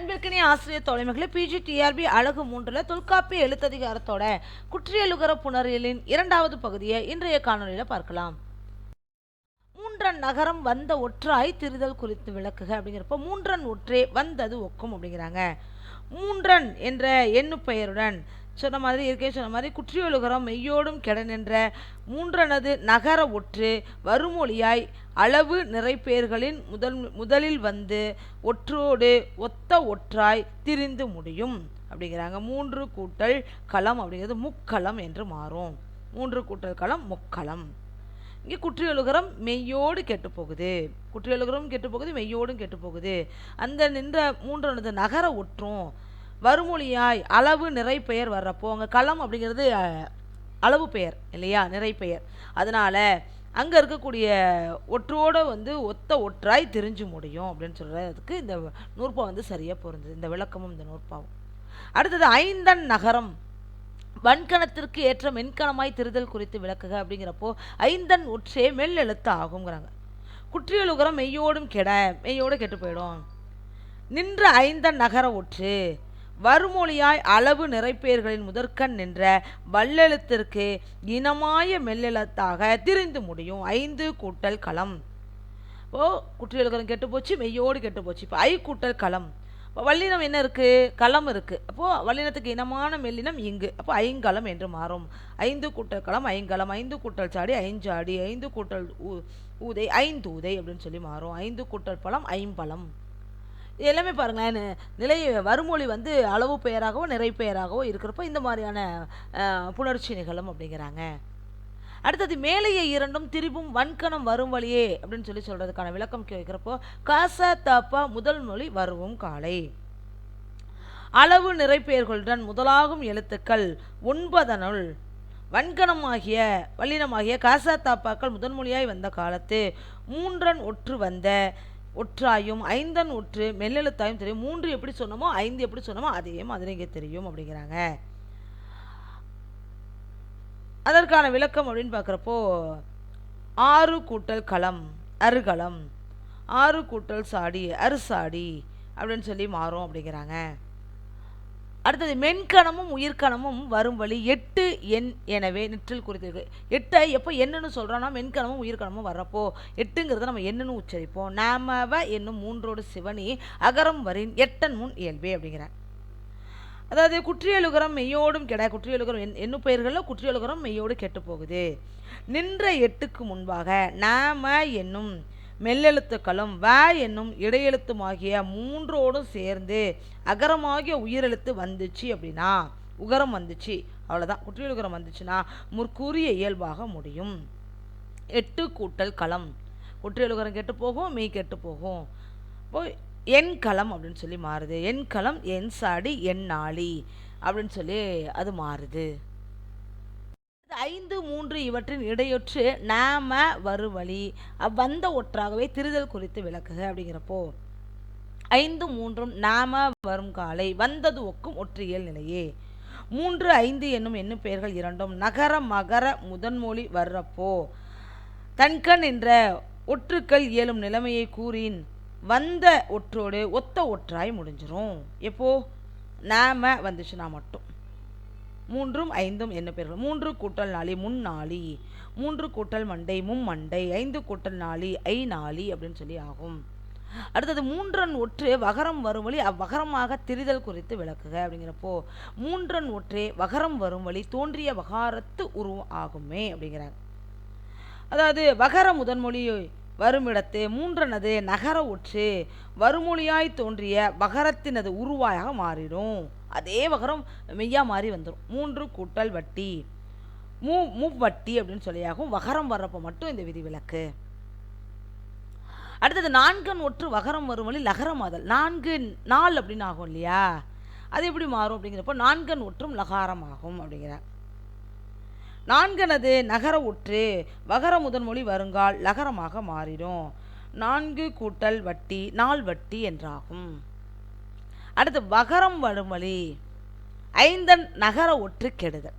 அன்பிற்கினிய ஆசிரியர் தோழமைகளே PG TRP அழகு மூன்றில் தொல்காப்பிய எழுத்ததிகாரத்தோட குற்றியலுகர புணரியலின் இரண்டாவது பகுதியை இன்றைய காணொலியில் பார்க்கலாம். மூன்றன் நகரம் வந்த ஒற்றாய் திரிதல் குறித்து விளக்குக அப்படிங்கிறப்போ மூன்றன் ஒற்றே வந்தது ஒக்கும் அப்படிங்கிறாங்க. மூன்றன் என்ற எண்ணு பெயருடன் சொன்ன மாதிரி இருக்கே சொன்ன மாதிரி குற்றியலுகரம் மெய்யோடும் கெடனென்ற மூன்றனது நகர ஒற்று வருமொழியாய் அளவு நிறைப்பேர்களின் முதல் முதலில் வந்து ஒற்றோடு ஒத்த ஒற்றாய் திரிந்து முடியும். அப்படிங்கிறாங்க. மூன்று கூட்டல் களம் அப்படிங்கிறது முக்களம் என்று மாறும். மூன்று கூட்டல் களம் முக்களம். இங்கே குற்றியலுகரம் மெய்யோடு கெட்டு போகுது குற்றியலுகரம் கெட்டு போகுது மெய்யோடும் கெட்டு போகுது அந்த நின்ற மூன்றனது நகர ஒற்றும். வருமொழியாய் அளவு நிறை பெயர் வர்றப்போ அங்கே களம் அப்படிங்கிறது அளவு பெயர் இல்லையா? நிறை பெயர். அதனால் அங்கே இருக்கக்கூடிய ஒற்றோடு வந்து ஒத்த ஒற்றாய் தெரிஞ்சு முடியும் அப்படின்னு சொல்கிறதுக்கு இந்த நூற்பா வந்து சரியாக பொருந்தது. இந்த விளக்கமும் இந்த நூற்பாவும். அடுத்தது ஐந்தன் நகரம். வன்கணத்திற்கு ஏற்ற மென்கணமாய் திருதல் குறித்து விளக்குக அப்படிங்கிறப்போ ஐந்தன் ஒற்றே மெல் எழுத்து ஆகுங்கிறாங்க குற்றியலுகரம் மெய்யோடும் கெட மெய்யோடு கெட்டு போயிடும். நின்ற ஐந்தன் நகர ஒற்று. வருமொழியாய் அளவு நிறைப்பேர்களின் முதற்கண் நின்ற வல்லெழுத்திற்கு இனமாய மெல்லெழுத்தாக திரிந்து முடியும். ஐந்து கூட்டல் களம். இப்போ குற்றியலுகரம் கெட்டு போச்சு மெய்யோடு கெட்டு போச்சு இப்போ ஐ கூட்டல் களம். இப்போ வல்லினம் என்ன இருக்குது களம் இருக்குது அப்போது வல்லினத்துக்கு இனமான மெல்லினம் இங்கு. அப்போ ஐங்கலம் என்று மாறும். ஐந்து கூட்டல் களம் ஐங்கலம். ஐந்து கூட்டல் சாடி ஐஞ்சாடி. ஐந்து கூட்டல் ஊ ஊதை ஐந்து ஊதை அப்படின்னு சொல்லி மாறும். ஐந்து கூட்டல் பழம் ஐம்பழம். எல்லாமே பாருங்களேன். நிலை வருமொழி வந்து அளவு பெயராகவோ நிறை பெயராகவோ இருக்கிறப்போ இந்த மாதிரியான புணர்ச்சி நிகழும் அப்படிங்கிறாங்க. அடுத்தது மேலேயே இரண்டும் திரிபும் வன்கணம் வரும் வழியே அப்படின்னு சொல்லி சொல்கிறதுக்கான விளக்கம் கேட்குறப்போ காச தப்பா முதல் மொழி வருவும் காலை. அளவு நிறைப்பெயர்களுடன் முதலாகும் எழுத்துக்கள் ஒன்பதனுள். வன்கணமாகிய வல்லினமாகிய காசா தாப்பாக்கள் முதன்மொழியாய் வந்த காலத்து மூன்றன் ஒற்று வந்த ஒற்றாயும் ஐந்தன் ஒற்று மெல்லெழுத்தாயும் தெரியும். மூன்று எப்படி சொன்னோமோ ஐந்து எப்படி சொன்னோமோ அதே மாதிரி இங்கே தெரியும் அப்படிங்கிறாங்க. அதற்கான விளக்கம் அப்படின்னு பார்க்குறப்போ ஆறு கூட்டல் களம் அருகளம் ஆறு கூட்டல் சாடி அறுசாடி அப்படின்னு சொல்லி மாறும் அப்படிங்கிறாங்க. அடுத்தது மென்கணமும் உயிர்கணமும் வரும் வழி எட்டு எண் எனவே நிற்றில் குறித்திருக்கு எட்டை எப்போ என்னன்னு சொல்கிறோன்னா மென்கணமும் உயிர்கணமும் வர்றப்போ எட்டுங்கிறத நம்ம என்னன்னு உச்சரிப்போம். நாமவ என்னும் மூன்றோடு சிவனி அகரம் வரின் எட்டன் முன் இயல்பே அப்படிங்கிறேன் அதாவது குற்றியலுகரம் மெய்யோடும் கெட குற்றியலுகரம் என் என்ன பெயர்களில் குற்றியலுகரம் மெய்யோடு கெட்டு போகுது. நின்ற எட்டுக்கு முன்பாக நாம என்னும் மெல்லெழுத்துக்களும் வ என்னும் இடையெழுத்துமாகிய மூன்றோடும் சேர்ந்து அகரமாகிய உயிரெழுத்து வந்துச்சு அப்படின்னா உகரம் வந்துச்சு. அவ்வளோதான் குற்றியலுகரம் வந்துச்சுன்னா முற்கூறிய இயல்பாக முடியும். எட்டு கூட்டல் களம். குற்றியலுகரம் கெட்டு போகும் மீ கெட்டு போகும். இப்போ என் களம் அப்படின்னு சொல்லி மாறுது. என் களம் என் சாடி என் நாளி அப்படின்னு சொல்லி அது மாறுது. ஐந்து மூன்று இவற்றின் இடையொற்று நாம வருவழி. அவ்வந்த ஒற்றாகவே திருதல் குறித்து விளக்குக அப்படிங்கிறப்போ ஐந்து மூன்றும் நாம வரும் காலை வந்தது ஒக்கும் ஒற்றியல் நிலையே. மூன்று ஐந்து என்னும் என்னும் பெயர்கள் இரண்டும் நகர மகர முதன்மொழி வர்றப்போ தன்கண் என்ற ஒற்றுக்கள் இயலும் நிலைமையை கூறின் வந்த ஒற்றோடு ஒத்த ஒற்றாய் முடிஞ்சிரும். எப்போ? நாம வந்துச்சுன்னா மட்டும். மூன்றும் ஐந்தும் என்ன பெயர்கள்? மூன்று கூட்டல் நாளி முன் நாளி மூன்று கூட்டல் மண்டை மும் மண்டை. ஐந்து கூட்டல் நாளி ஐ நாளி அப்படின்னு சொல்லி ஆகும். அடுத்தது மூன்றன் ஒற்று வகரம் வரும் வழி அவ்வகரமாக திரிதல் குறித்து விளக்குக அப்படிங்கிறப்போ மூன்றன் ஒற்றே வகரம் வரும் வழி தோன்றிய வகாரத்து உருவம் ஆகுமே அப்படிங்கிறாங்க. அதாவது வகர முதன்மொழி வருமிடத்து மூன்றனது நகர ஒற்று வருமொழியாய் தோன்றிய வகரத்தினது உருவாயாக மாறிடும். அதே வகரம் மெய்யா மாறி வந்துடும் மூன்று கூட்டல் வட்டி. மூ மூவட்டி அப்படின்னு சொல்லியாகும். வகரம் வர்றப்போ மட்டும் இந்த விதி விலக்கு அடுத்தது நான்கன் ஒற்று வகரம் வரும் வழி லகரமாதல் நான்கு நாள் அப்படின்னு ஆகும் இல்லையா? அது எப்படி மாறும் அப்படிங்கிறப்போ நான்கன் ஒற்றும் லகாரம் ஆகும் அப்படிங்கிறார். நான்கனது நகர ஒற்று. வகர முதன்மொழி வருங்கால் லகரமாக மாறிடும். நான்கு கூட்டல் வட்டி நாள் வட்டி என்றாகும். அடுத்து வகரம் வரும் வழி. ஐந்தன் நகர ஒற்று கெடுதல்.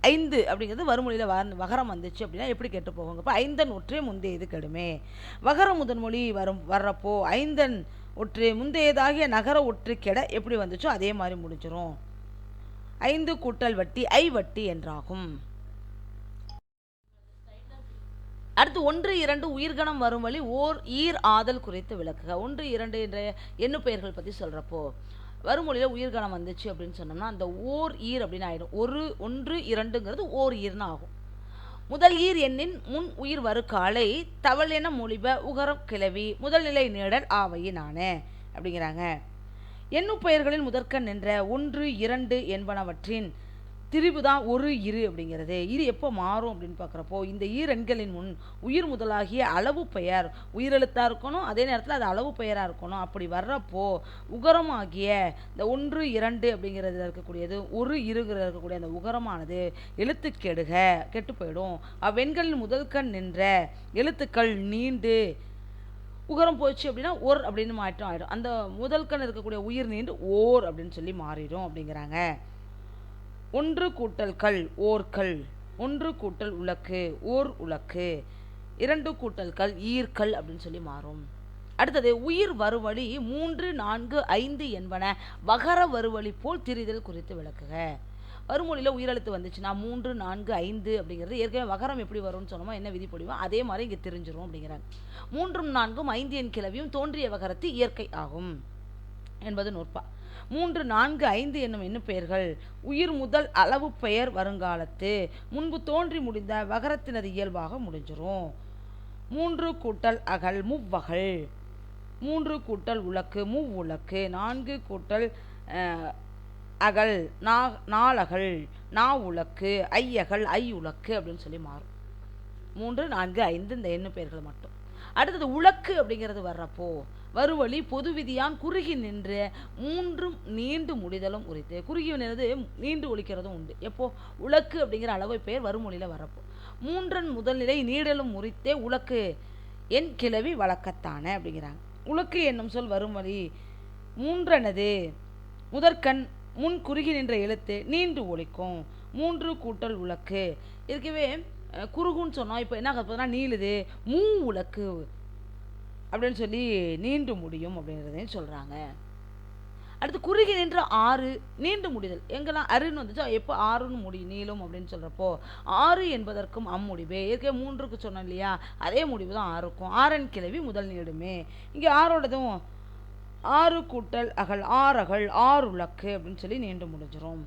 ஐந்து அப்படிங்கிறது வறுமொழியில் வ வகரம் வந்துச்சு அப்படின்னா எப்படி கெட்டு போகுங்க? இப்போ ஐந்தன் ஒற்றே முந்தையது கெடுமே. வகரம் முதன்மொழி வரும் வர்றப்போ ஐந்தன் ஒற்று முந்தையதாகிய நகர ஒற்று கெட எப்படி வந்துச்சோ அதே மாதிரி முடிஞ்சிடும் ஐந்து கூட்டல் வட்டி ஐ வட்டி என்றாகும். அடுத்து ஒன்று இரண்டு உயிர்கணம் வரும் வழி ஓர் ஈர் ஆதல் குறித்து விளக்குக. ஒன்று இரண்டு என்ற எண்ணு பெயர்கள் பற்றி சொல்கிறப்போ வருமொழியில் உயிர்கணம் வந்துச்சு அப்படின்னு சொன்னோம்னா அந்த ஓர் ஈர் அப்படின்னு ஆயிடும். ஒரு ஒன்று இரண்டுங்கிறது ஓர் ஈர்னு ஆகும். முதல் ஈர் எண்ணின் முன் உயிர் வரு காலை தவள் என மொழிப உகரம் கிளவி முதல்நிலை நிலை ஆவையினானே அப்படிங்கிறாங்க. எண்ணு பெயர்களில் முதற்கண் நின்ற ஒன்று இரண்டு என்பனவற்றின் திரிபு தான் ஒரு இரு அப்படிங்கிறது. இரு எப்போ மாறும் அப்படின்னு பார்க்குறப்போ இந்த ஈரெண்களின் முன் உயிர் முதலாகிய அளவு பெயர் உயிரெழுத்தாக இருக்கணும் அதே நேரத்தில் அது அளவு பெயராக இருக்கணும். அப்படி வர்றப்போ உகரமாகிய இந்த ஒன்று இரண்டு அப்படிங்கிறதுல இருக்கக்கூடியது ஒரு இருங்கிற இருக்கக்கூடிய அந்த உகரமானது எழுத்து கெடுக கெட்டு போயிடும். அவ்வெண்களின் முதல்கண் நின்ற எழுத்துக்கள் நீண்டு உகரம் போச்சு அப்படின்னா ஓர் அப்படின்னு மாற்றம் ஆகிடும் அந்த முதல் கண் இருக்கக்கூடிய உயிர் நீண்டு ஓர் அப்படின்னு சொல்லி மாறிடும் அப்படிங்கிறாங்க. ஒன்று கூட்டல் கல் ஓர்கல் ஒன்று கூட்டல் உலக்கு ஓர் உலக்கு. இரண்டு கூட்டல் கல் ஈர்க்கல் அப்படின்னு சொல்லி மாறும். அடுத்தது உயிர் வருவழி மூன்று நான்கு ஐந்து என்பன வகர வருவழி போல் திரிதல் குறித்து விளக்குக. வறுமொழியில் உயிரெழுத்து வந்துச்சுன்னா மூன்று நான்கு ஐந்து அப்படிங்கிறது ஏற்கனவே வகரம் எப்படி வரும்னு சொன்னோமோ என்ன விதிப்படிவோ அதே மாதிரி இங்கே தெரிஞ்சிரும் அப்படிங்கிறாங்க மூன்றும் நான்கும் ஐந்து என் கிளவியும் தோன்றிய வகரத்து இயற்கை ஆகும் என்பது நூற்பா. மூன்று நான்கு ஐந்து என்னும் எண்ணு பெயர்கள். உயிர் முதல் அளவு பெயர் வருங்காலத்து. முன்பு தோன்றி முடிந்த வகரத்தினது இயல்பாக முடிஞ்சிரும். மூன்று கூட்டல் அகல் முவ்வகல். மூன்று கூட்டல் உலக்கு மூவுலக்கு. நான்கு கூட்டல் அகல் நா நாலகல். நா உலக்கு ஐயகல் ஐ உலக்கு அப்படின்னு சொல்லி மாறும். மூன்று நான்கு ஐந்து இந்த எண்ணு பெயர்கள் மட்டும். அடுத்தது உலக்கு அப்படிங்கிறது வர்றப்போ வருவழி பொது விதியான் குறுகி நின்று மூன்றும் நீண்டு முடிதலும் உரித்து. குறுகி நின்றது நீண்டு ஒழிக்கிறதும் உண்டு. எப்போ? உலக்கு அப்படிங்கிற அளவு பெயர் வருமொழியில் வரப்போ மூன்றன் முதல்நிலை நீடலும் முறித்தே உலக்கு என் கிளவி வழக்கத்தானே அப்படிங்கிறாங்க. உலக்கு என்னும் சொல் வருமொழி மூன்றனது. முதற்கண் முன் குறுகி நின்ற எழுத்து நீண்டு ஒழிக்கும். மூன்று கூட்டல் உலக்கு. இருக்கவே குறுகுன்னு சொன்னோம். இப்போ என்ன பார்த்தோம்னா நீளுது மூ உலக்கு அப்படின்னு சொல்லி நீண்டு முடியும் அப்படிங்கிறதையும் சொல்கிறாங்க அடுத்து குறுகி நின்ற ஆறு நீண்டு முடிதல். எங்கெல்லாம் அருன்னு வந்துச்சோ எப்போ ஆறுன்னு முடியும் நீளும் அப்படின்னு சொல்கிறப்போ ஆறு என்பதற்கும் அம்முடிவே ஏற்கனவே மூன்றுக்கு சொன்னோம் இல்லையா? அதே முடிவு தான் ஆறுக்கும். ஆறன் கிளவி முதல் நீடுமே இங்கே ஆறோடதும் ஆறு கூட்டல் அகல் ஆறகல் ஆறு உலக்கு அப்படின்னு சொல்லி நீண்டு முடிஞ்சிடும்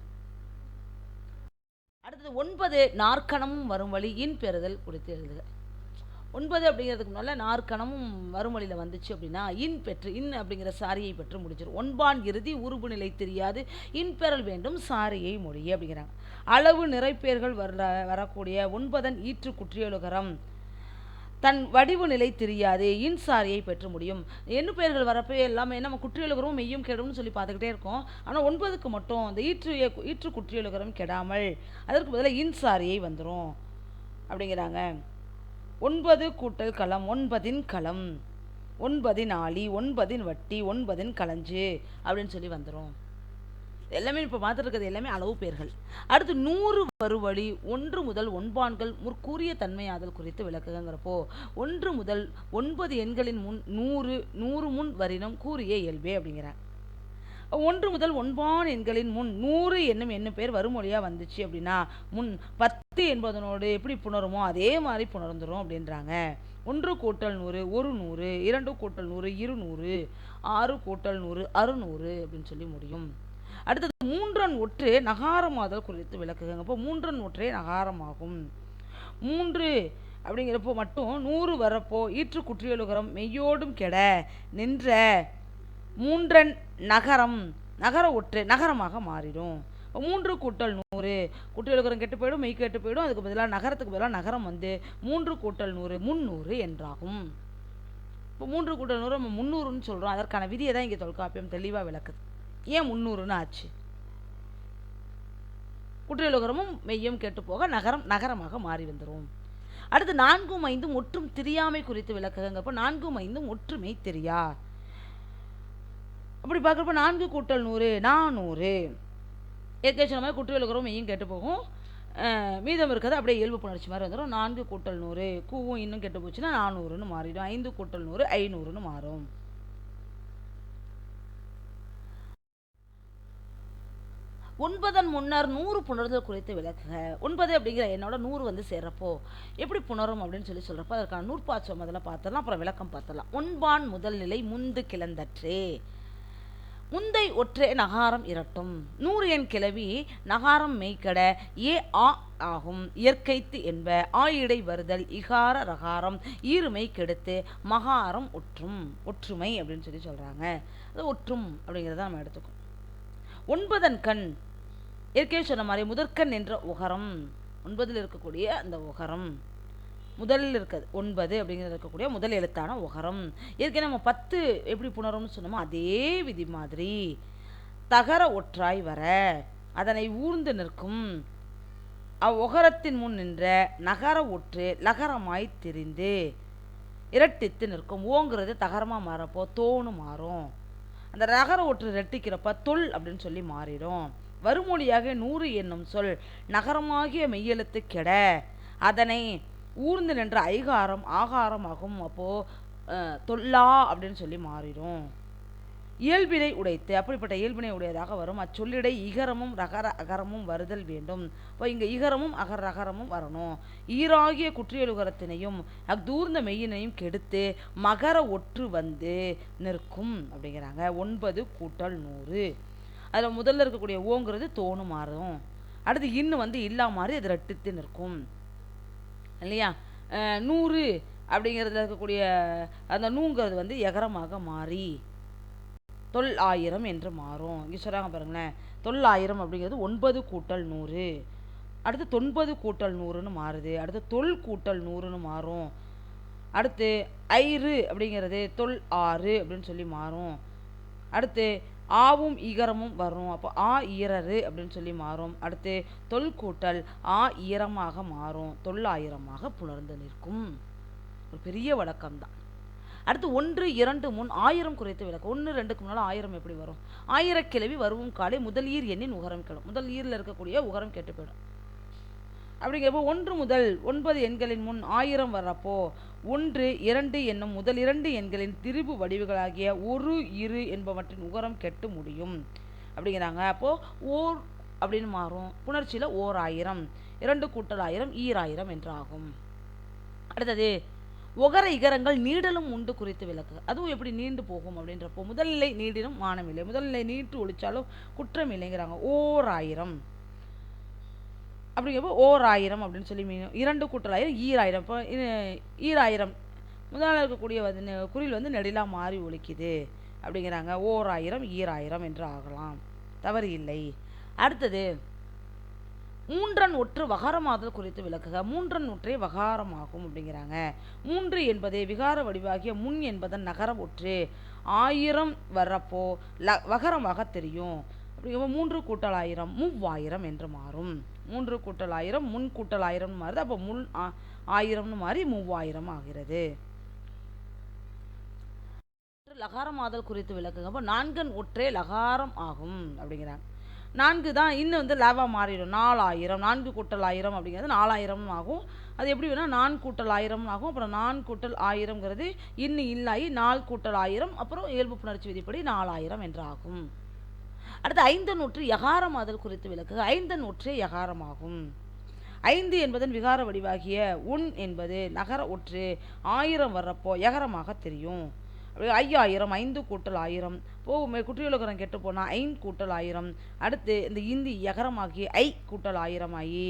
அடுத்தது ஒன்பது நாற்கணமும் வரும் வழி இன் பெறுதல் குறித்து எழுதுக. ஒன்பது அப்படிங்கிறதுக்கு முன்னால் நாற்கணமும் வறுமொழியில் வந்துச்சு அப்படின்னா இன் பெற்று இன் அப்படிங்கிற சாரியை பெற்று முடிச்சிடும் ஒன்பான் இறுதி உருபு நிலை தெரியாது. இன் பெறல் வேண்டும் சாரியை மொழி அப்படிங்கிறாங்க. அளவு நிறைப்பேர்கள் வர வரக்கூடிய ஒன்பதன் ஈற்று குற்றியலுகரம் தன் வடிவு நிலை தெரியாது இன் சாரியை பெற்று முடியும். எண்ணு பெயர்கள் வரப்போ எல்லாமே நம்ம குற்றியலுகரமும் மெய்யும் கெடும்னு சொல்லி பார்த்துக்கிட்டே இருக்கோம். ஆனால் ஒன்பதுக்கு மட்டும் அந்த ஈற்று ஈற்று குற்றியலுகரம் கெடாமல் அதற்கு பதிலாக இன் சாரியை வந்துடும் அப்படிங்கிறாங்க. ஒன்பது கூட்டல் களம் ஒன்பதின் களம் ஒன்பதின் ஆளி ஒன்பதின் வட்டி ஒன்பதின் களஞ்சு அப்படின்னு சொல்லி வந்துடும் எல்லாமே இப்போ பார்த்துருக்கிறது எல்லாமே அளவு பெயர்கள் அடுத்து நூறு வருவழி ஒன்று முதல் ஒன்பான்கள் முற்கூறிய தன்மையாதல் குறித்து விளக்குங்கிறப்போ ஒன்று முதல் ஒன்பது எண்களின் முன் நூறு நூறு முன் வரினம் கூறிய இயல்பே அப்படிங்கிறாங்க ஒன்று முதல் ஒன்பான் எண்களின் முன் நூறு என்னும் என்ன பேர் வருமொழியாக வந்துச்சு அப்படின்னா முன் பத்து என்பதனோடு எப்படி புணருமோ அதே மாதிரி புணர்ந்துரும் அப்படின்றாங்க. ஒன்று கூட்டல் நூறு ஒரு நூறு இரண்டு கூட்டல் நூறு இருநூறு ஆறு கூட்டல் நூறு அறுநூறு அப்படின்னு சொல்லி முடியும். அடுத்தது மூன்றன் ஒற்று நகாரமாதல் குறித்து விளக்குங்க அப்போ மூன்றன் ஒற்றே நகாரமாகும். மூன்று அப்படிங்கிறப்போ மட்டும் நூறு வரப்போ ஈற்று குற்றியலுகரம் மெய்யோடும் கெட நின்ற மூன்றன் நகரம் நகர ஒற்று நகரமாக மாறிடும். இப்போ மூன்று கூட்டல் நூறு குற்றியலுகரம் கெட்டு போயிடும் மெய் கெட்டு போயிடும் அதுக்கு பதிலாக நகரத்துக்கு பதிலாக நகரம் வந்து மூன்று கூட்டல் நூறு முந்நூறு என்றாகும். இப்போ மூன்று கூட்டல் நூறு நம்ம முந்நூறுன்னு சொல்கிறோம் அதற்கான விதியை தான் இங்கே தொல்காப்பியம் தெளிவாக விளக்குது. ஏன் முந்நூறுன்னு ஆச்சு? குற்றியலுகரமும் மெய்யும் கெட்டுப்போக நகரம் நகரமாக மாறி வந்துடும் அடுத்து நான்கும் ஐந்தும் ஒற்றும் தெரியாமை குறித்து விளக்குங்கப்போ நான்கும் ஐந்தும் ஒற்றுமை தெரியா? அப்படி பார்க்குறப்ப நான்கு கூட்டல் நூறு நானூறு. ஏற்கனவே சொன்ன மாதிரி குற்றியலுகரம் மெய்யும் கெட்டு போகும் மீதம் இருக்கிறது அப்படியே இயல்பு புணர்ச்சி மாதிரி வந்துடும் நான்கு கூட்டல் நூறு கூவும் இன்னும் கெட்டு போச்சுன்னா நானூறுன்னு மாறிடும். ஐந்து கூட்டல் நூறு ஐநூறுன்னு மாறும். ஒன்பதன் முன்னர் நூறு புணர்தல் குறித்து விளக்குக. ஒன்பது அப்படிங்கிற என்னோட நூறு வந்து சேர்றப்போ எப்படி புணரும் அப்படின்னு சொல்லி சொல்கிறப்போ அதற்கான நூற்பாச்சம் முதல்ல பார்த்துடலாம் அப்புறம் விளக்கம் பார்த்தலாம் ஒன்பான் முதல் நிலை முந்து கிளந்தற்றே. முந்தை ஒற்றே நகாரம் இரட்டும். நூறு எண் கிளவி நகாரம் மெய்க்கட ஏ ஆ ஆகும். இயற்கைத்து என்ப ஆயிடை வருதல் இகார ரகாரம். ஈருமை கெடுத்து மகாரம் ஒற்றும். ஒற்றுமை அப்படின்னு சொல்லி சொல்கிறாங்க அது ஒற்றும் அப்படிங்கிறத நம்ம எடுத்துக்கோம் ஒன்பதன் கண் ஏற்கனவே சொன்ன மாதிரி முதற்கண் என்ற உகரம். ஒன்பதில் இருக்கக்கூடிய அந்த உகரம். முதலில் இருக்கிறது ஒன்பது அப்படிங்கிறது இருக்கக்கூடிய முதல் எழுத்தான உகரம். ஏற்கனவே நம்ம பத்து எப்படி புணரும்னு சொன்னோமோ அதே விதி மாதிரி. தகர ஒற்றாய் வர அதனை ஊர்ந்து நிற்கும். அவ்வுகரத்தின் முன் நின்ற நகர ஒற்று லகரமாய் திரிந்து. இரட்டித்து நிற்கும். ஓங்கிறது தகரமாக மாறப்போ தோணு மாறும். அந்த நகர ஒற்று ரெட்டிக்கிறப்ப தொல் அப்படின்னு சொல்லி மாறிடும். வருமொழியாக நூறு என்னும் சொல் நகரமாகிய மெய்யெழுத்து கெட. அதனை ஊர்ந்து நின்ற ஐகாரம் ஆகாரம் ஆகும். அப்போ தொல்லா அப்படின்னு சொல்லி மாறிடும். இயல்பினை உடைத்து அப்படிப்பட்ட இயல்பினை உடையதாக வரும். அச்சொல்லிடை இகரமும் ரகர அகரமும் வருதல் வேண்டும். இப்போ இங்கே இகரமும் அகர ரகரமும் வரணும். ஈராகிய குற்றியலுகரத்தினையும் அக்தூர்ந்த மெய்யினையும் கெடுத்து மகர ஒற்று வந்து நிற்கும் அப்படிங்கிறாங்க. ஒன்பது கூட்டல் நூறு. அதில் முதல்ல இருக்கக்கூடிய ஓங்கிறது தோணு மாறும். அடுத்து இன்னு வந்து இல்லா மாதிரி அது ரெட்டித்து நிற்கும். இல்லையா? நூறு அப்படிங்கிறதுல இருக்கக்கூடிய அந்த நூங்கிறது வந்து எகரமாக மாறி தொல் ஆயிரம் என்று மாறும். இங்கே சொல்கிறாங்க பாருங்களேன். தொள்ளாயிரம் அப்படிங்கிறது ஒன்பது கூட்டல் நூறு. அடுத்து தொன்பது கூட்டல் நூறுன்னு மாறுது. அடுத்து தொல் கூட்டல் நூறுன்னு மாறும். அடுத்து ஐரு அப்படிங்கிறது தொல் ஆறு அப்படின்னு சொல்லி மாறும். அடுத்து ஆவும் ஈகரமும் வரும். அப்போ ஆ ஈரரு அப்படின்னு சொல்லி மாறும். அடுத்து தொல் கூட்டல் ஆ ஈரமாக மாறும். தொள்ளாயிரமாக புணர்ந்து நிற்கும். ஒரு பெரிய வழக்கம் தான் அடுத்து ஒன்று இரண்டு முன் ஆயிரம் குறைத்து விளக்கு. ஒன்று ரெண்டுக்கு முன்னால் ஆயிரம் எப்படி வரும்? ஆயிரக்கிழவி வருவும் காலை முதல் ஈர் எண்ணின் உகரம் கேடும். முதல் ஈரில் இருக்கக்கூடிய உகரம் கெட்டு போயிடும். அப்படிங்கிறப்போ ஒன்று முதல் ஒன்பது எண்களின் முன் ஆயிரம் வர்றப்போ ஒன்று இரண்டு என்னும் முதல் இரண்டு எண்களின் திரிபு வடிவுகளாகிய ஒரு இரு என்பவற்றின் உகரம் கெட்டு முடியும். அப்படிங்கிறாங்க. அப்போது ஓர் அப்படின்னு மாறும். புணர்ச்சியில் ஓர் ஆயிரம் இரண்டு கூட்டல் ஆயிரம் ஈராயிரம் என்றாகும். அடுத்தது ஒகர இகரங்கள் நீடலும் உண்டு குறித்து விளக்கு. அதுவும் எப்படி நீண்டு போகும் அப்படின்றப்போ முதல்நிலை நீடினும் மானமில்லை. முதல்நிலை நீட்டு ஒழிச்சாலும் குற்றம் இல்லைங்கிறாங்க. ஓர் ஆயிரம். அப்படிங்கிறப்போ ஓர் ஆயிரம் அப்படின்னு சொல்லி மீனும் இரண்டு கூட்டல் ஆயிரம் ஈராயிரம் இப்போ ஈராயிரம். முதலாளர் இருக்கக்கூடிய வந்து குறியில் வந்து நெடிலாக மாறி ஒழிக்குது அப்படிங்கிறாங்க. ஓர் ஆயிரம் ஈராயிரம் என்று ஆகலாம். தவறு இல்லை. அடுத்தது மூன்றன் ஒற்று வகாரமாதல் குறித்து விளக்குக. மூன்றன் ஒற்றே வகாரமாகும் அப்படிங்கிறாங்க. மூன்று என்பதே விகார வடிவாகிய முன் என்பதன் நகரம் ஒற்று. ஆயிரம் வர்றப்போ ல வகரமாக தெரியும். அப்படிங்கும்போது மூன்று கூட்டல் ஆயிரம் மூவாயிரம் என்று மாறும். மூன்று கூட்டல் ஆயிரம் முன் கூட்டல் ஆயிரம்னு மாறுது. அப்போ முன் ஆயிரம்னு மாறி மூவாயிரம் ஆகிறது. லகாரமாதல் குறித்து விளக்குங்க. அப்போ நான்கன் ஒற்றே லகாரம் ஆகும் அப்படிங்கிறாங்க. நான்கு தான் இன்னும் வந்து லாவா மாறிடும். நாலாயிரம் நான்கு கூட்டல் ஆயிரம் அப்படிங்கிறது நாலாயிரம் ஆகும். அது எப்படி வேணால் நான் கூட்டல் ஆயிரம் ஆகும். அப்புறம் நான் கூட்டல் ஆயிரம்ங்கிறது இன்னும் இல்லாயி நாலு கூட்டல் ஆயிரம் அப்புறம் இயல்பு புணர்ச்சி விதிப்படி நாலாயிரம் என்று ஆகும் அடுத்து ஐந்து நூற்று யகாரமாதல் குறித்து விளக்கு ஐந்து நூற்றே யகாரமாகும். ஐந்து என்பதன் விகார வடிவாகிய உன் என்பது நகர ஒற்று ஆயிரம் வர்றப்போ யகரமாக தெரியும். ஐயாயிரம் ஐந்து கூட்டல் ஆயிரம் போகுமே குற்றியுலகரம் கெட்டு போனால் ஐந்து கூட்டல் ஆயிரம் அடுத்து இந்த இந்தி யகரமாகி ஐ கூட்டல் ஆயிரம் ஆகி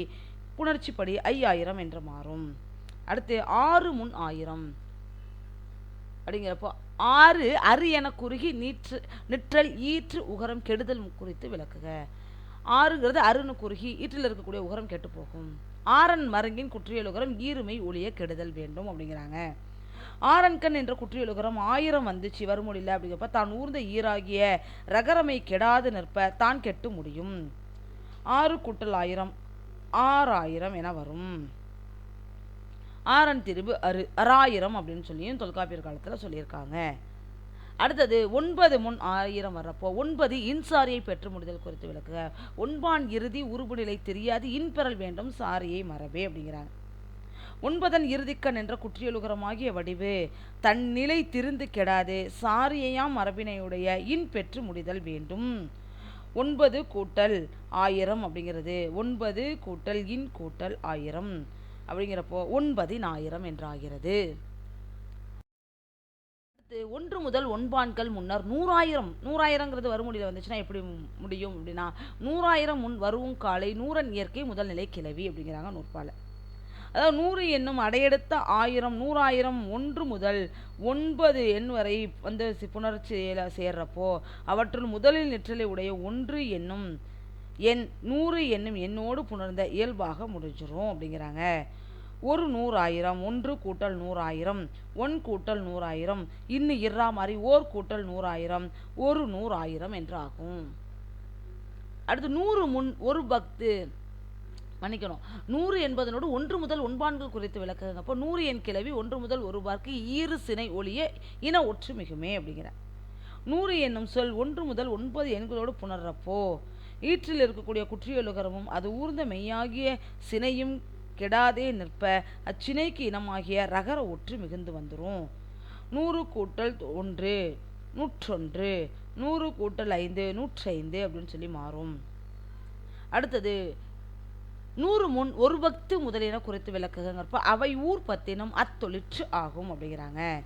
புணர்ச்சிப்படி ஐயாயிரம் என்று மாறும். அடுத்து ஆறு முன் ஆயிரம். அப்படிங்கிறப்போ ஆறு அரு என குறுகி நீற்று நிற்றல் ஈற்று உகரம் கெடுதல் குறித்து விளக்குக. ஆறுங்கிறது அருன்னு குறுகி ஈற்றில் இருக்கக்கூடிய உகரம் கெட்டு போகும். ஆரன் மருங்கின் குற்றியல் உகரம் ஈருமை ஒளிய கெடுதல் வேண்டும் அப்படிங்கிறாங்க. ஆரன்கண் என்ற குற்றியல் உகரம் ஆயிரம் வந்துச்சு வருமொழியில் அப்படிங்கிறப்ப தான் ஊர்ந்த ஈராகிய ரகரமை கெடாது நிற்ப தான் கெட்டு முடியும். ஆறு கூட்டல் ஆயிரம் ஆறாயிரம் என வரும். ஆறன் திரிபு அரு அறாயிரம் அப்படின்னு சொல்லியும் தொல்காப்பியர் காலத்தில் சொல்லியிருக்காங்க. அடுத்தது ஒன்பது முன் ஆயிரம் வர்றப்போ ஒன்பது இன்சாரியை பெற்று முடிதல் குறித்து விளக்குக. ஒன்பான் இறுதி உருபுநிலை தெரியாது இன்பெறல் வேண்டும் சாரியை மரபே அப்படிங்கிறாங்க. ஒன்பதன் இறுதிக்கண் என்ற குற்றியலுகரமாகிய வடிவு தன் நிலை திருந்து கெடாது சாரியையாம் மரபினையுடைய இன் பெற்று முடிதல் வேண்டும். ஒன்பது கூட்டல் ஆயிரம் அப்படிங்கிறது. ஒன்பது கூட்டல் இன் கூட்டல் ஆயிரம். அப்படிங்கிறப்போ ஒன்பதினாயிரம் என்றாகிறது. அடுத்து ஒன்று முதல் ஒன்பான்கள் முன்னர் நூறாயிரம் நூறாயிரங்கிறது வறுமொழியில் வந்துச்சுன்னா எப்படி முடியும் அப்படின்னா நூறாயிரம் முன் வருவும் காலை நூறன் இயற்கை முதல் நிலை கிளவி அப்படிங்கிறாங்க நூற்பால. அதாவது நூறு என்னும் அடையெடுத்த ஆயிரம் நூறாயிரம் ஒன்று முதல் ஒன்பது எண் வரை வந்து புணர்ச்சியில் சேர்றப்போ அவற்றுள் முதலில் நெற்றலை உடைய ஒன்று என்னும் எண் நூறு என்னும் எண்ணோடு புணர்ந்த இயல்பாக முடிஞ்சிடும் அப்படிங்கிறாங்க. ஒரு நூறாயிரம் ஒன்று கூட்டல் நூறாயிரம் ஒன் கூட்டல் நூறாயிரம் இன்னும் இறா மாதிரி ஓர் கூட்டல் நூறாயிரம் ஒரு நூறாயிரம் என்று ஆகும் அடுத்து நூறு முன் ஒரு பக்து மன்னிக்கணும். நூறு என்பதனோடு ஒன்று முதல் ஒன்பான்கள் குறித்து விளக்குங்க அப்போ நூறு என் கிளவி ஒன்று முதல் ஒரு பார்க்கு ஈறு சினை ஒளிய இன ஒற்று மிகுமே அப்படிங்கிற நூறு என்னும் சொல் ஒன்று முதல் ஒன்பது எண்களோடு புணர்றப்போ ஈற்றில் இருக்கக்கூடிய குற்றியலுகரமும் அது ஊர்ந்த மெய்யாகிய சினையும் கெடாதே நிற்ப. அச்சினைக்கு இனமாகிய ரகர ஒற்று மிகுந்து வந்துடும் நூறு கூட்டல் ஒன்று நூற்றொன்று நூறு கூட்டல் ஐந்து நூற்றைந்து அப்படின்னு சொல்லி மாறும். அடுத்தது நூறு முன் ஒரு பக்து முதலின குறித்து விளக்குகிறப்ப அவை ஊர் பத்தினம் அத்தொழிற்று ஆகும் அப்படிங்கிறாங்க.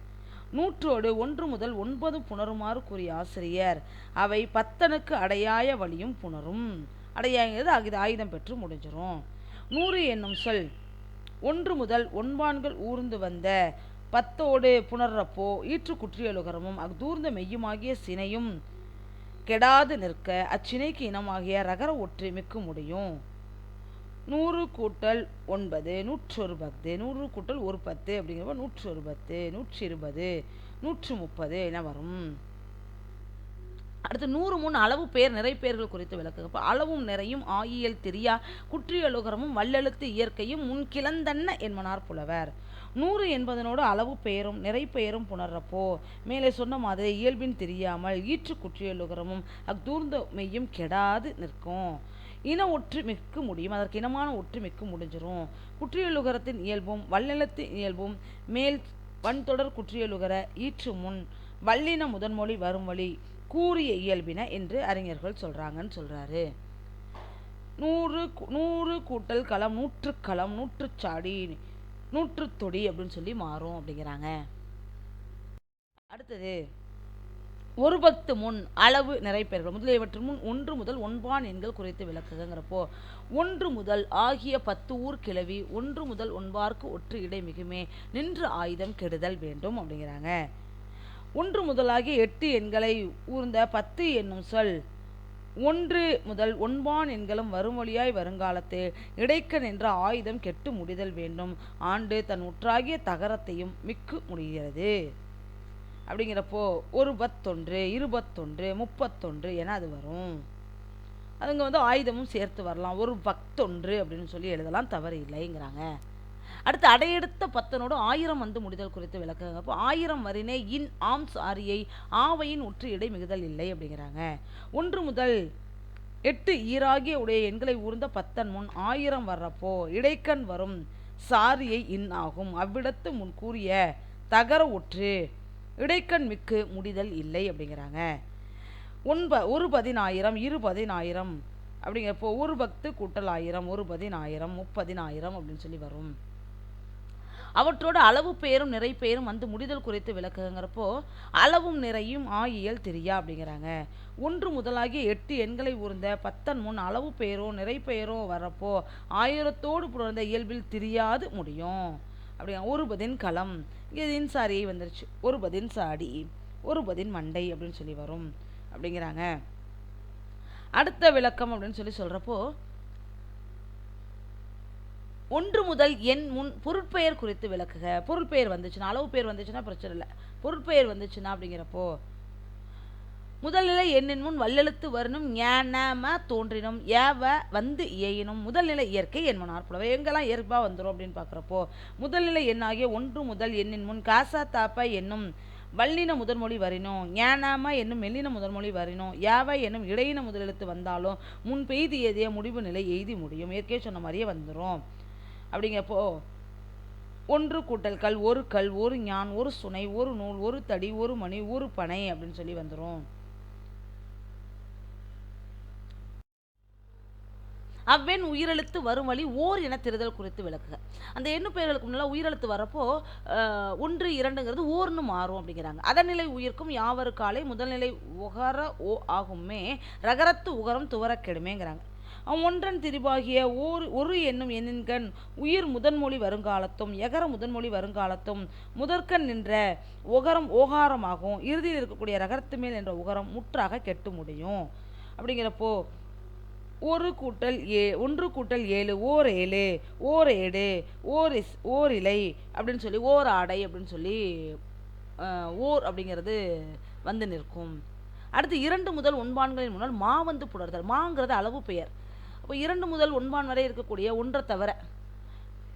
நூற்றோடு ஒன்று முதல் ஒன்பது புணருமாறு கூறிய ஆசிரியர். அவை பத்தனுக்கு அடையாய வழியும் புணரும். அடையாங்கிறது அது ஆயுதம் பெற்று முடிஞ்சிரும். நூறு என்னும் சொல் ஒன்று முதல் ஒன்பான்கள் ஊர்ந்து வந்த பத்தோடு புணர்றப்போ ஈற்று குற்றியலுகரமும் அஃதூர்ந்த மெய்யுமாகிய சினையும் கெடாது நிற்க அச்சினைக்கு இனமாகிய ரகர ஒற்று மிக்க முடியும். நூறு கூட்டல் ஒன்பது நூற்றொரு பத்து நூறு கூட்டல் ஒரு பத்து அப்படிங்கிறப்ப நூற்றொரு ஒரு பத்து நூற்றி இருபது நூற்று முப்பது என வரும்? அடுத்து நூறு முன் அளவு பெயர் நிறைப்பெயர்கள் குறித்து விளக்குகப்ப அளவும் நிறையும் ஆயியல் தெரியா குற்றியலுகரமும் வல்லெழுத்து இயற்கையும் முன்கிழந்தன்ன என்பனார் புலவர். நூறு என்பதனோடு அளவு பெயரும் நிறைப்பெயரும் புணர்றப்போ மேலே சொன்ன மாதிரி இயல்பின் தெரியாமல் ஈற்று குற்றியலுகரமும் அக்தூர்ந்த மெய்யும் கெடாது நிற்கும். இன ஒற்றுமைக்கு முடியும் அதற்கு இனமான ஒற்றுமைக்கு முடிஞ்சிரும். குற்றியலுகரத்தின் இயல்பும் வல்லினத்தின் இயல்பும் மேல் வன்தொடர் குற்றியலுகர ஈற்று முன் வல்லின முதன்மொழி வரும் வழி கூறிய இயல்பின என்று அறிஞர்கள் சொல்கிறாங்கன்னு சொல்கிறாரு நூறு நூறு கூட்டல் களம் நூற்றுக்களம் நூற்றுச்சாடி நூற்றுத்தொடி அப்படின்னு சொல்லி மாறும் அப்படிங்கிறாங்க. அடுத்தது ஒரு பத்து முன் அளவு நிறைப்பெயர்கள் முதலியவற்றின் முன் ஒன்று முதல் ஒன்பான் எண்கள் குறைத்து விளக்குகிறப்போ ஒன்று முதல் ஆகிய பத்து ஊர் கிளவி ஒன்று முதல் ஒன்பார்க்கு ஒற்று இடை மிகுமே நின்று ஆயுதம் கெடுதல் வேண்டும் அப்படிங்கிறாங்க. ஒன்று முதலாகிய எட்டு எண்களை ஊர்ந்த பத்து என்னும் சொல் ஒன்று முதல் ஒன்பான் எண்களும் வருமொழியாய் வருங்காலத்து இடைக்க நின்ற ஆயுதம் கெட்டு முடிதல் வேண்டும். ஆண்டு தன் உற்றாகிய தகரத்தையும் மிக்கு முடிகிறது. அப்படிங்கிறப்போ ஒரு பத்தொன்று இருபத்தொன்று முப்பத்தொன்று என அது வரும். அதுங்க வந்து ஆயுதமும் சேர்த்து வரலாம். ஒரு பத்தொன்று அப்படின்னு சொல்லி எழுதலாம் தவறு இல்லைங்கிறாங்க. அடுத்து அடையெடுத்த பத்தனோடு ஆயிரம் வந்து முடிதல் குறித்து விளக்குங்க. அப்போ ஆயிரம் வரினே இன் ஆம்ஸ் ஆரியை ஆவையின் உற்று இடை மிகுதல் இல்லை அப்படிங்கிறாங்க. ஒன்று முதல் எட்டு ஈராகிய உடைய எண்களை ஊர்ந்த பத்தன் முன் ஆயிரம் வர்றப்போ இடைக்கண் வரும் சாரியை இன் ஆகும் அவ்விடத்து முன் கூறிய தகர ஒற்று இடைக்கண் மிக்கு முடிதல் இல்லை அப்படிங்கிறாங்க. ஒன்ப ஒரு பதினாயிரம் இரு பதினாயிரம் அப்படிங்கிறப்போ ஒரு பக்து கூட்டல் ஆயிரம் ஒரு பதினாயிரம் முப்பதினாயிரம் அப்படின்னு சொல்லி வரும். அவற்றோட அளவு பெயரும் நிறை பெயரும் வந்து முடிதல் குறித்து விளக்குங்கிறப்போ அளவும் நிறையும் ஆயியல் தெரியா அப்படிங்கிறாங்க. ஒன்று முதலாகிய எட்டு எண்களை உருந்த பத்தன் முன் அளவு பெயரோ நிறை பெயரோ வர்றப்போ ஆயிரத்தோடு புணர்ந்த இயல்பில் தெரியாது முடியும். அப்படி ஒரு பதின் களம். இங்கே தின்சாரியை வந்துருச்சு. ஒரு பதின் சாடி ஒரு பதின் மண்டை அப்படின்னு சொல்லி வரும். அப்படிங்கிறாங்க. அடுத்த விளக்கம் அப்படின்னு சொல்லி சொல்றப்போ ஒன்று முதல் என் முன் பொருட்பெயர் குறித்து விளக்குக. பொருட்பெயர் வந்துச்சுன்னா அளவு பெயர் வந்துச்சுன்னா பிரச்சனை இல்லை. பொருட்பெயர் வந்துச்சுன்னா அப்படிங்கிறப்போ முதல்நிலை எண்ணின் முன் வல்லெழுத்து வரணும் ஞானம தோன்றினும் ஏவ வந்து இயையினும். முதல்நிலை இயற்கை என்மனார் புலவை எங்கெல்லாம் இயல்பாக வந்துடும் அப்படின்னு பார்க்குறப்போ முதல்நிலை எண்ணாகிய ஒன்று முதல் எண்ணின் முன் காசா தாப்ப என்னும் வல்லின முதன்மொழி வரினும் ஞானாம என்னும் மெல்லின முதன்மொழி வரினும் யாவை என்னும் இடையின முதலெழுத்து வந்தாலும் முன் பெய்தி எதிய முடிவு நிலை எய்தி முடியும். ஏற்கே சொன்ன மாதிரியே வந்துடும் அப்படிங்கப்போ ஒன்று கூட்டல் கல் ஒரு கல் ஒரு ஞான் ஒரு சுனை ஒரு நூல் ஒரு தடி ஒரு மணி ஒரு பனை அப்படின்னு சொல்லி வந்துடும் அவ்வெண் உயிரெழுத்து வரும் வழி ஓர் என தெரிதல் குறித்து விளக்குக. அந்த எண்ணு பெயர்களுக்கு முன்னால் உயிரெழுத்து வரப்போ ஒன்று இரண்டுங்கிறது ஓர்னு மாறும் அப்படிங்கிறாங்க. அதநிலை உயிர்க்கும் யாவரு காலை முதல்நிலை உகர ஓ ஆகுமே ரகரத்து உகரம் துவரக் கெடுமேங்கிறாங்க. அவன் ஒன்றன் திரிபாகிய ஓர் ஒரு என்னும் எண்ணின்கண் உயிர் முதன்மொழி வருங்காலத்தும் எகர முதன்மொழி வருங்காலத்தும் முதற்கண் நின்ற உகரம் ஓகாரமாகும் இறுதியில் இருக்கக்கூடிய ரகரத்து மேல் என்ற உகரம் முற்றாக கெட்டு முடியும். அப்படிங்கிறப்போ ஒரு கூட்டல் ஏ ஒன்று கூட்டல் ஏழு ஓர் ஏழு ஓர் ஏடு ஓர் இஸ் ஓர் இலை அப்படின்னு சொல்லி ஓர் ஆடை அப்படின்னு சொல்லி ஓர் அப்படிங்கிறது வந்து நிற்கும். அடுத்து இரண்டு முதல் ஒன்பான்களின் முன்னால் மா வந்து புணர்தல் மாங்கிறது அளவு பெயர். அப்போ இரண்டு முதல் ஒன்பான் வரை இருக்கக்கூடிய ஒன்றை தவிர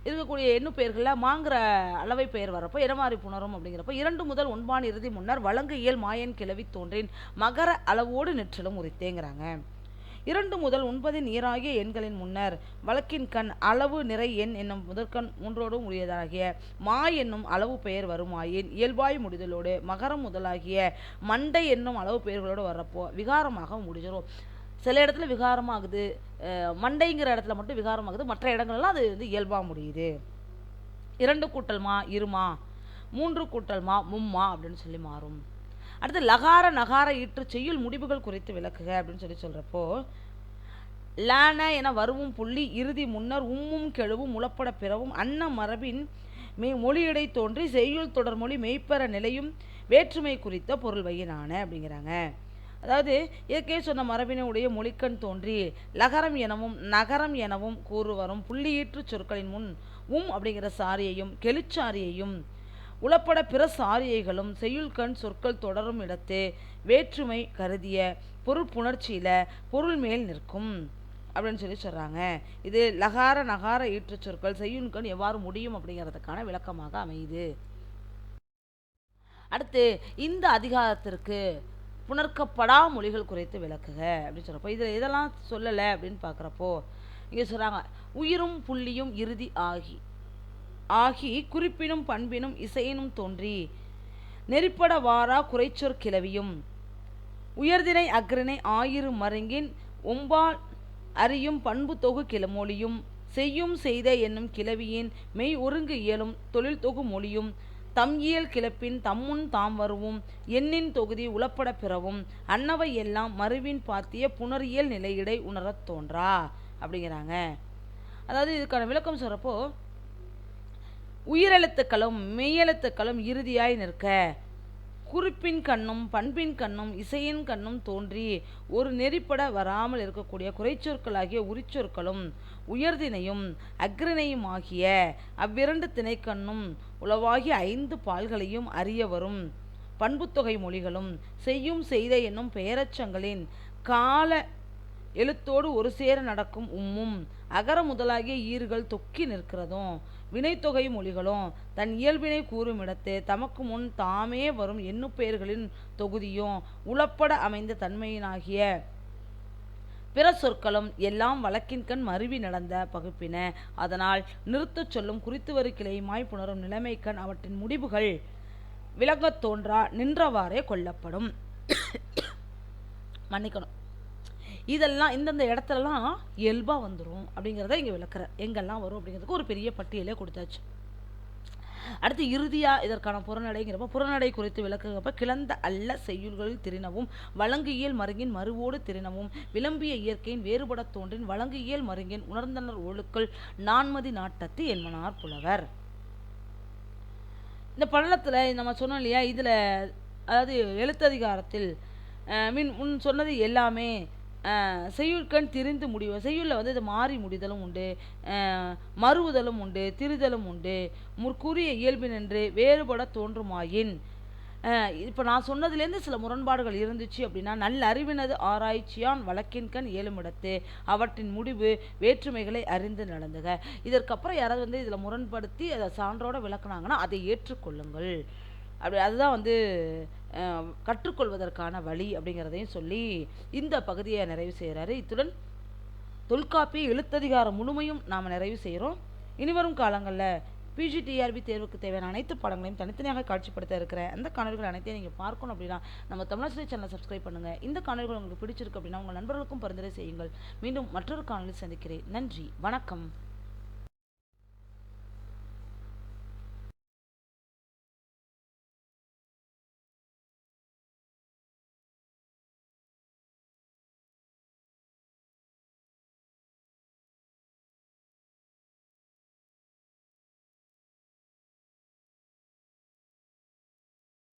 இருக்கக்கூடிய எண்ணு பெயர்களில்? மாங்கிற அளவை பெயர் வரப்போ இடமாறி புணரும் அப்படிங்கிறப்போ இரண்டு முதல் ஒன்பான் இறுதி முன்னர் வழங்கு இயல் மாயன் கிளவி தோன்றின் மகர அளவோடு நெற்றிலும் உரித்தேங்கிறாங்க. இரண்டு முதல் ஒன்பதின் ஈராகிய எண்களின் முன்னர் வழக்கின் கண் அளவு நிறை எண் என்னும் முதற்கண் மூன்றோடும் உரியதாகிய மா என்னும் அளவு பெயர் வருமாயின் இயல்பாய் முடிதலோடு மகரம் முதலாகிய மண்டை என்னும் அளவு பெயர்களோடு வர்றப்போ விகாரமாக முடிஞ்சிடும் சில இடத்துல விகாரமாகுது மண்டைங்கிற இடத்துல மட்டும் விகாரமாகுது மற்ற இடங்கள்லாம் அது வந்து இயல்பாக முடியுது. இரண்டு கூட்டல்மா இருமா மூன்று கூட்டல்மா மும்மா அப்படின்னு சொல்லி மாறும். அடுத்து லகார நகார ஈற்று செய்யுள் முடிவுகள் குறித்து விளக்குக அப்படின்னு சொல்லி சொல்கிறப்போ லான என வருவும் புள்ளி இறுதி முன்னர் உம்மும் கெழுவும் உளப்பட பிறவும் அன்ன மரபின் மெய் மொழியிடை தோன்றி செய்யுள் தொடர்மொழி மெய்ப்பெற நிலையும் வேற்றுமை குறித்த பொருள் வையினான அப்படிங்கிறாங்க. அதாவது இயற்கை சொன்ன மரபினுடைய மொழிக்கண் தோன்றி லகரம் எனவும் நகரம் எனவும் கூறுவரும் புள்ளியீற்று சொற்களின் முன் உம் அப்படிங்கிற சாரியையும் கெழுச்சாரியையும் உளப்பட பிற சாரியைகளும் செய்யுள்கண் சொற்கள் தொடரும் இடத்து வேற்றுமை கருதிய பொருள் புணர்ச்சியில பொருள் மேல் நிற்கும். அப்படின்னு சொல்லி சொல்றாங்க. இது லகார நகார ஈற்று சொற்கள் செய்யுள்கண் எவ்வாறு முடியும் அப்படிங்கிறதுக்கான விளக்கமாக அமையுது. அடுத்து இந்த அதிகாரத்திற்கு புணர்க்கப்படா மொழிகள் குறித்து விளக்குக அப்படின்னு சொல்றப்போ இதில் இதெல்லாம் சொல்லலை அப்படின்னு பார்க்குறப்போ இங்கே சொல்றாங்க உயிரும் புள்ளியும் இறுதி ஆகி. ஆகி குறிப்பினும் பண்பினும் இசையினும் தோன்றி நெறிப்பட வாரா குறைச்சொற் கிளவியும். உயர்தினை அக்ரிணை ஆயிரு மருங்கின் ஒம்பால் அறியும் பண்பு தொகு கிளமொழியும். செய்யும் செய்த என்னும் கிளவியின் மெய் ஒருங்கு இயலும் தொழில் தொகு மொழியும். தம் இயல் கிளப்பின் தம்முன் தாம் வருவும். எண்ணின் தொகுதி உளப்பட பிறவும். அன்னவை எல்லாம் மறுவின் பாத்திய புனரியல் நிலையிடை உணரத் தோன்றா. அப்படிங்கிறாங்க. அதாவது இதுக்கான விளக்கம் சொல்கிறப்போ உயிரெழுத்துக்களும் மெய்யெழுத்துக்களும் இறுதியாய் நிற்க. குறிப்பின் கண்ணும் பண்பின் கண்ணும் இசையின் கண்ணும் தோன்றி ஒரு நெறிப்பட வராமல் இருக்கக்கூடிய குறைச்சொற்களாகிய உரிச்சொற்களும் உயர்தினையும் அக்ரிணையும் ஆகிய அவ்விரண்டு திணைக்கண்ணும் உளவாகிய ஐந்து பால்களையும் அறிய வரும். பண்புத்தொகை மொழிகளும் செய்யும் செய்த என்னும் பெயரச்சங்களின் கால எழுத்தோடு ஒரு சேர நடக்கும் உம்மும் அகர முதலாகிய ஈறுகள் தொக்கி நிற்கிறதும் வினைத்தொகை மொழிகளும் தன் இயல்பினை கூறும் இடத்து தமக்கு முன் தாமே வரும் எண்ணு பெயர்களின் தொகுதியும் உளப்பட அமைந்த தன்மையினாகிய பிற சொற்களும் எல்லாம் வழக்கின்கண் மருவி நடந்த பகுப்பின. அதனால் நிறுத்தச் சொல்லும் குறித்து வரு கிளையுமாய் புணரும் நிலைமைக்கண் அவற்றின் முடிவுகள் விளங்கத் தோன்றா நின்றவாறே கொல்லப்படும் மன்னிக்கணும். இதெல்லாம் இந்தந்த இடத்துலலாம் இயல்பாக வந்துடும் அப்படிங்கிறத இங்கே விளக்குற. எங்கெல்லாம் வரும் அப்படிங்கிறதுக்கு ஒரு பெரிய பட்டியலே கொடுத்தாச்சு. அடுத்து இறுதியாக இதற்கான புறநடைங்கிறப்ப புறநடை குறித்து விளக்குகிறப்ப கிளந்த அல்ல செய்யுள்களில் திரினவும் வழங்கியல் மருங்கின் மறுவோடு திரினவும் விளம்பிய இயற்கையின் வேறுபட தோன்றின் வழங்கியல் மருங்கின் உணர்ந்தனர் ஒழுக்கள் நான்மதி நாட்டத்து என்பனார் புலவர். இந்த பள்ளத்தில் நம்ம சொன்னோம் இல்லையா இதில் அதாவது எழுத்ததிகாரத்தில் மின் முன் சொன்னது எல்லாமே அஹ், செய்யுட்கண் திரிந்து முடிவு செய்யுளில் வந்து இது மாறி முடிதலும் உண்டு. மறுவுதலும் உண்டு திரிதலும் உண்டு. முற்கூறிய இயல்பினின்று வேறுபட தோன்றுமாயின். இப்போ நான் சொன்னதுலேருந்து சில முரண்பாடுகள் இருந்துச்சு அப்படின்னா நல்ல அறிவினது ஆராய்ச்சியான் வழக்கின்கண் ஏழுமிடத்து அவற்றின் முடிவு வேற்றுமைகளை அறிந்து நடந்துக. இதற்கப்புறம் யாராவது வந்து இதில் முரண்படுத்தி அதை சான்றோட விளக்குனாங்கன்னா அதை ஏற்றுக்கொள்ளுங்கள். அப்படி அதுதான் வந்து கற்றுக்கொள்வதற்கான வழி அப்படிங்கிறதையும் சொல்லி இந்த பகுதியை நிறைவு செய்கிறாரு இத்துடன் தொல்காப்பிய எழுத்ததிகாரம் முழுமையும் நாம் நிறைவு செய்கிறோம் இனிவரும் காலங்களில் பிஜிடிஆர்பி தேர்வுக்கு தேவையான அனைத்து பாடங்களையும் தனித்தனியாக காட்சிப்படுத்த இருக்கிற அந்த காணொலிகள் அனைத்தையும் நீங்கள் பார்க்கணும் அப்படின்னா நம்ம தமிழாசிரியர் சேனலை சப்ஸ்கிரைப் பண்ணுங்கள் இந்த காணொலிகள் உங்களுக்கு பிடிச்சிருக்கு அப்படின்னா உங்கள் நண்பர்களுக்கும் பரிந்துரை செய்யுங்கள். மீண்டும் மற்றொரு காணொலி சந்திக்கிறேன். நன்றி. வணக்கம்.